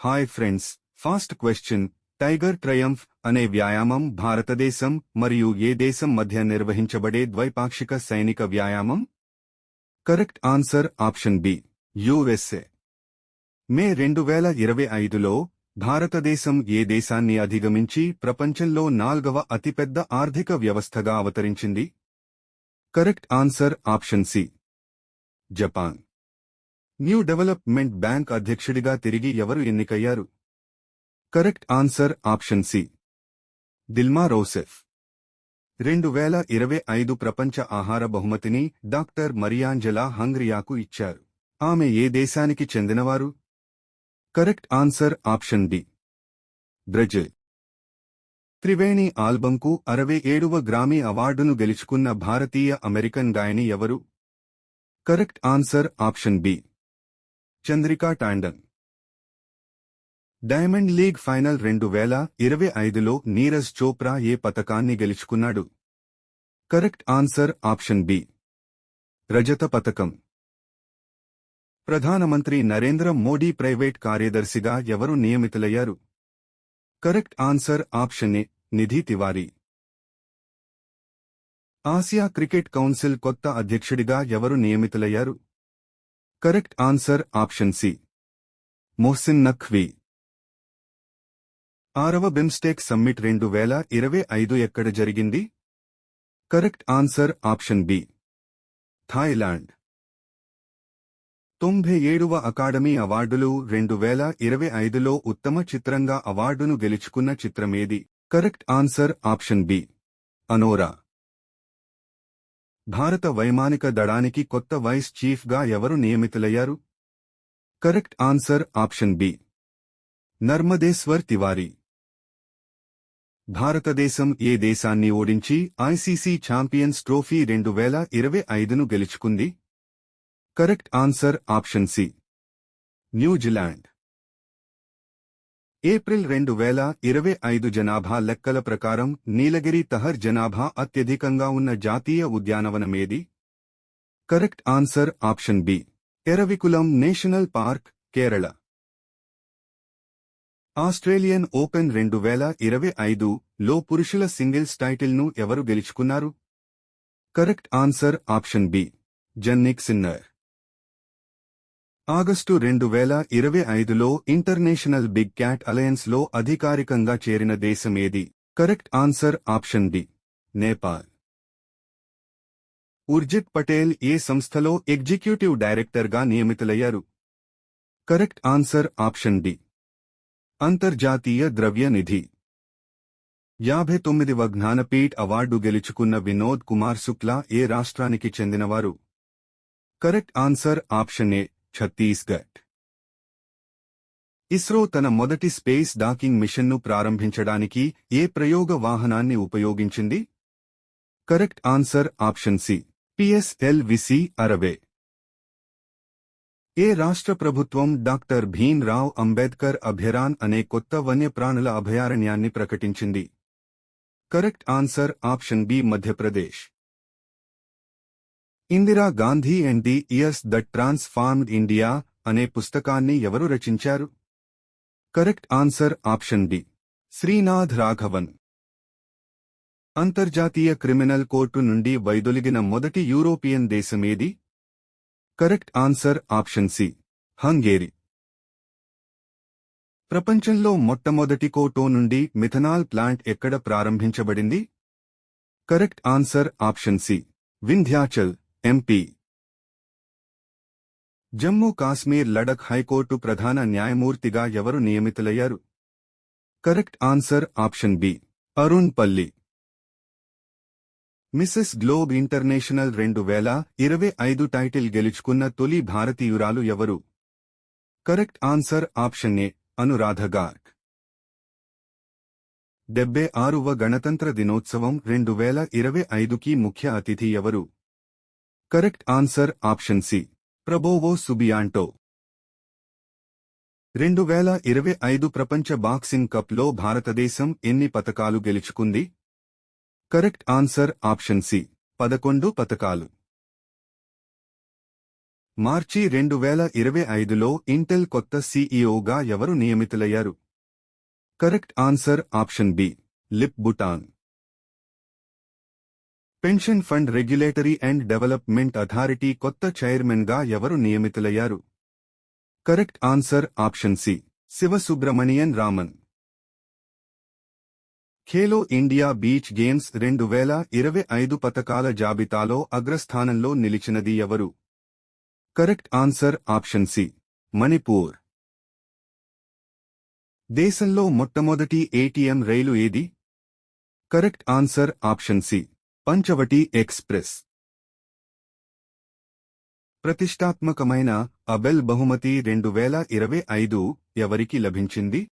Hi friends fast question tiger triumph అనే వ్యాయామం భారతదేశం మరియు ఏ దేశం మధ్య నిర్వహించబడే ద్వైపాక్షిక సైనిక వ్యాయామం? Correct answer option B USA May రెండు వేల ఇరవై ఐదులో భారతదేశం ఏ దేశాన్ని అధిగమించి ప్రపంచంలో నాల్గవ అతిపెద్ద ఆర్థిక వ్యవస్థగా అవతరించింది? Correct answer option C Japan new development bank అధ్యక్షుడిగా తిరిగి ఎవరు ఎన్నికయ్యారు? Correct answer option C. Dilma Rousseff. రెండు వేల ఇరవై ఐదు ప్రపంచ ఆహార బహుమతిని డాక్టర్ మరియాంజలా హంగ్రియాకు ఇచ్చారు. ఆమె ఏ దేశానికి చెందినవారు? Correct answer option D. Brazil. Triveni ఆల్బంకు అరవై ఏడవ గ్రామీ అవార్డును గెలుచుకున్న భారతీయ అమెరికన్ గాయని ఎవరు? Correct answer option B. Chandrika Tandon. Diamond League final రెండు వేల ఇరవై ఐదులో నీరజ్ చోప్రా ఏ పతకాన్ని గెలుచుకున్నాడు? Correct answer option B. రజత పతకం. ప్రధానమంత్రి నరేంద్ర మోడీ ప్రైవేట్ కార్యదర్శిగా ఎవరు నియమితులయ్యారు? Correct answer option A Nidhi Tiwari. Asia cricket council కొత్త అధ్యక్షుడిగా ఎవరు నియమితులయ్యారు? Correct answer option C. Mohsin Naqvi. ఆరవ బిమ్స్టేక్ సమ్మిట్ రెండు వేల ఇరవై ఐదు ఎక్కడ జరిగింది? Correct answer option B. Thailand. తొంభై ఏడవ అకాడమీ అవార్డులు రెండు వేల ఇరవై ఐదులో ఉత్తమ చిత్రంగా అవార్డును గెలుచుకున్న చిత్రమేది? Correct answer option B. Anora. భారత వైమానిక దళానికి కొత్త వైస్ చీఫ్గా ఎవరు నియమితులయ్యారు? Correct answer option B. Narmadeshwar Tiwari. భారతదేశం ఏ దేశాన్ని ఓడించి ఐసీసీ ఛాంపియన్స్ ట్రోఫీ రెండు వేల ఇరవై ఐదును గెలుచుకుంది? Correct answer option C. New Zealand April రెండు వేల ఇరవై ఐదు జనాభా లెక్కల ప్రకారం నీలగిరి తహర్ జనాభా అత్యధికంగా ఉన్న జాతీయ ఉద్యానవనమేది? Correct answer option B. Eravikulam national park Kerala. Australian open రెండు వేల ఇరవై ఐదు లో పురుషుల సింగిల్స్ టైటిల్ను ఎవరు గెలుచుకున్నారు? Correct answer option B. Jannik Sinner August రెండు వేల ఇరవై ఐదులో ఇంటర్నేషనల్ బిగ్ క్యాట్ అలయన్స్లో అధికారికంగా చేరిన దేశమేది correct answer option D. Nepal. Urjit Patel ఏ సంస్థలో ఎగ్జిక్యూటివ్ డైరెక్టర్గా నియమితులయ్యారు? Correct answer option D. అంతర్జాతీయ ద్రవ్య నిధి. యాభై తొమ్మిదివ జ్ఞానపీఠ్ అవార్డు గెలుచుకున్న వినోద్ కుమార్ శుక్లా ఏ రాష్ట్రానికి చెందినవారు? Correct answer option A. Chhattisgarh. ISRO తన మొదటి స్పేస్ డాకింగ్ మిషన్ను ప్రారంభించడానికి ఏ ప్రయోగ వాహనాన్ని ఉపయోగించింది? Correct answer option C. PSLV C అరవే. ఏ రాష్ట్ర ప్రభుత్వం డాక్టర్ భీమ్ రావ్ అంబేద్కర్ అభ్యరాన్ అనే కొత్త వన్యప్రాణుల అభయారణ్యాన్ని ప్రకటించింది? Correct answer option B Madhya Pradesh. Indira Gandhi and the years that transformed India అనే పుస్తకాన్ని ఎవరు రచించారు? Correct answer option D. Srinath Raghavan. అంతర్జాతీయ క్రిమినల్ కోర్టు నుండి వైదొలిగిన మొదటి European దేశమేది? Correct answer option C. Hungary. ప్రపంచంలో మొట్టమొదటి కోటో నుండి మిథనాల్ ప్లాంట్ ఎక్కడ ప్రారంభించబడింది? Correct answer option C. Vindhyachal. MP Jammu Kashmir Ladakh high court ప్రధాన న్యాయమూర్తిగా ఎవరు నియమితులయ్యారు? Correct answer option B. Arun Palli. Mrs globe international రెండు వేల ఇరవై ఐదు టైటిల్ గెలుచుకున్న తొలి భారతీయురాలు ఎవరు? Correct answer option A. Anuradha Garg. డెబ్బై ఆరువ గణతంత్ర దినోత్సవం రెండు వేల ఇరవై ఐదుకి ముఖ్య అతిథి ఎవరు? Correct answer option C. Prabowo Subianto. రెండు వేల ఇరవై ఐదు ప్రపంచ బాక్సింగ్ కప్లో భారతదేశం ఎన్ని పతకాలు గెలుచుకుంది? Correct answer option C. పదకొండు పతకాలు. మార్చి రెండు వేల ఇరవై ఐదులో ఇంటెల్ కొత్త సీఈఓగా ఎవరు నియమితులయ్యారు? Correct answer option B. Lip Bu Tan. Pension fund regulatory and development authority కొత్త చైర్మన్గా ఎవరు నియమితులయ్యారు? Correct answer option C Sivasubramanian Raman. Khelo India beach games రెండు వేల ఇరవై ఐదు పథకాల జాబితాలో అగ్రస్థానంలో నిలిచినది ఎవరు? Correct answer option C Manipur. దేశంలో మొట్టమొదటి ఏటీఎం రైలు ఏది? Correct answer option C Panchavati express. ప్రతిష్టాత్మకమైన అబెల్ బహుమతి రెండు వేల ఇరవై ఐదు ఎవరికి లభించింది?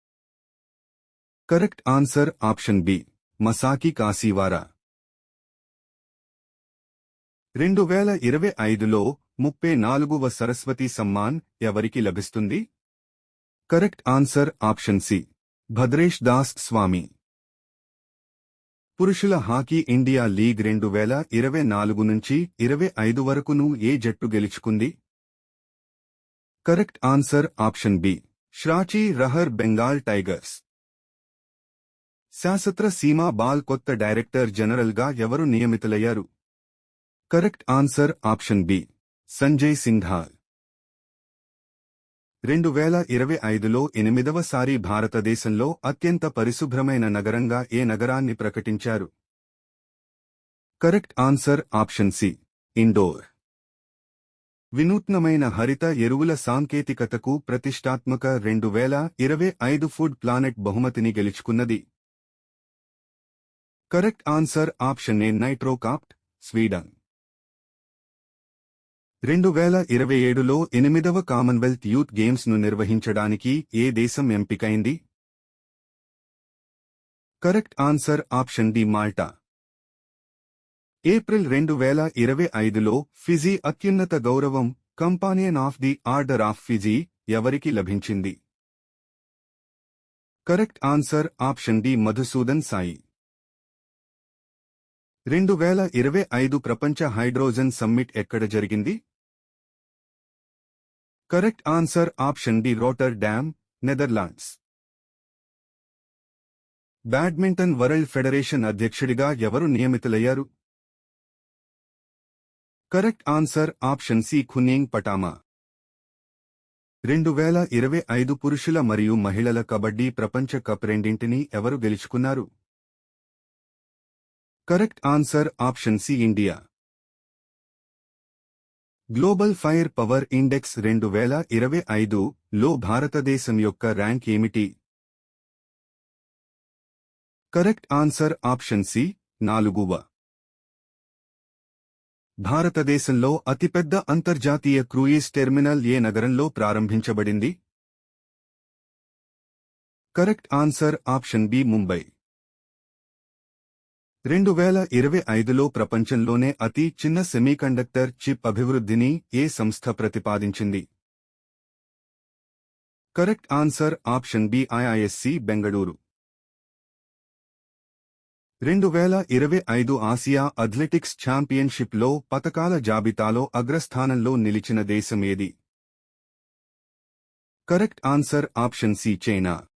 Correct answer option B Masaki Kashiwara. రెండు వేల ఇరవై ఐదులో ముప్పై నాలుగవ సరస్వతి సమ్మాన్ ఎవరికి లభిస్తుంది? Correct answer option C Bhadresh Das Swami. పురుషుల హాకీ ఇండియా లీగ్ రెండు వేల ఇరవై నాలుగు నుంచి ఇరవై ఐదు వరకును ఏ జట్టు గెలుచుకుంది? Correct answer option B. Shrachi Rarh Bengal tigers. Sashastra Seema Bal కొత్త డైరెక్టర్ జనరల్గా ఎవరు నియమితులయ్యారు? Correct answer option B. Sanjay Singhal రెండు వేల ఇరవై ఐదులో ఎనిమిదవసారి భారతదేశంలో అత్యంత పరిశుభ్రమైన నగరంగా ఏ నగరాన్ని ప్రకటించారు? Correct answer option C Indore. వినూత్నమైన హరిత ఎరువుల సాంకేతికతకు ప్రతిష్టాత్మక రెండు వేల ఇరవై ఐదు ఫుడ్ ప్లానెట్ బహుమతిని గెలుచుకున్నది. Correct answer option A Nitrocapt Sweden. రెండు వేల ఇరవై ఏడులో ఎనిమిదవ కామన్వెల్త్ యూత్ గేమ్స్ను నిర్వహించడానికి ఏ దేశం ఎంపికైంది? Correct answer option D Malta. April రెండు వేల ఇరవై ఐదులో ఫిజీ అత్యున్నత గౌరవం companion of the order of Fiji ఎవరికి లభించింది? Correct answer option D Madhusudan Sai. రెండు వేల ఇరవై ఐదు ప్రపంచ హైడ్రోజన్ సమ్మిట్ ఎక్కడ జరిగింది? Correct answer option D Rotterdam Netherlands badminton world federation అధ్యక్షుడిగా ఎవరు నియమితులయ్యారు? Correct answer option C Khunying Patama రెండు వేల ఇరవై ఐదు పురుషుల మరియు మహిళల కబడ్డీ ప్రపంచ కప్ రెండింటినీ ఎవరు గెలుచుకున్నారు? Correct answer option C India global fire power index రెండు వేల ఇరవై ఐదు లో భారతదేశం యొక్క ర్యాంక్ ఏమిటి? కరెక్ట్ ఆన్సర్ ఆప్షన్ సి నాలుగువ భారతదేశంలో అతిపెద్ద అంతర్జాతీయ క్రూయిజ్ టెర్మినల్ ఏ నగరంలో ప్రారంభించబడింది? Correct answer option B Mumbai. రెండు వేల ఇరవై ఐదులో ప్రపంచంలోనే అతి చిన్న సెమీకండక్టర్ చిప్ అభివృద్ధిని ఏ సంస్థ ప్రతిపాదించింది? Correct answer option B IISc Bengaluru. రెండు వేల ఇరవై ఐదు ఆసియా అథ్లెటిక్స్ ఛాంపియన్షిప్లో పతకాల జాబితాలో అగ్రస్థానంలో నిలిచిన దేశం ఏది? Correct answer option C China.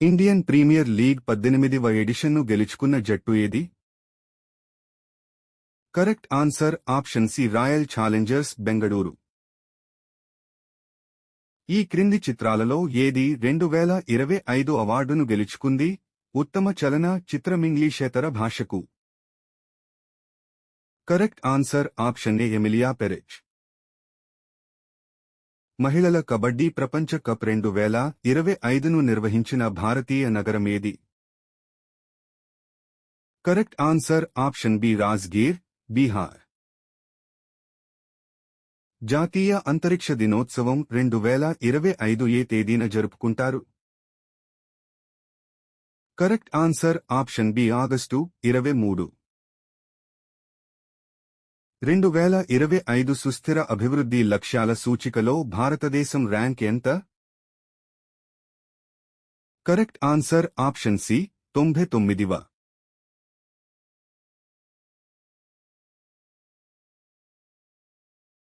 Indian premier league పద్దెనిమిదివ ఎడిషన్ను గెలుచుకున్న జట్టు ఏది? Correct answer option C royal challengers Bengaluru. ఈ క్రింది చిత్రాలలో ఏది రెండు వేల ఇరవై ఐదు అవార్డును గెలుచుకుంది? ఉత్తమ చలన చిత్రమింగ్లీషేతర భాషకు. Correct answer option A Emilia Perez. మహిళల కబడ్డీ ప్రపంచ కప్ రెండు వేల ఇరవై ఐదును నిర్వహించిన భారతీయ నగరమేది? Correct answer option B Rajgir Bihar. జాతీయ అంతరిక్ష దినోత్సవం రెండు వేల ఇరవై ఐదు ఏ తేదీన జరుపుకుంటారు? Correct answer option B August ఇరవై మూడు. రెండు వేల ఇరవై ఐదు సుస్థిర అభివృద్ధి లక్ష్యాల సూచికలో భారతదేశం ర్యాంక్ ఎంత? కరెక్ట్ ఆన్సర్ ఆప్షన్ సి తొంభై తొమ్మిదివ.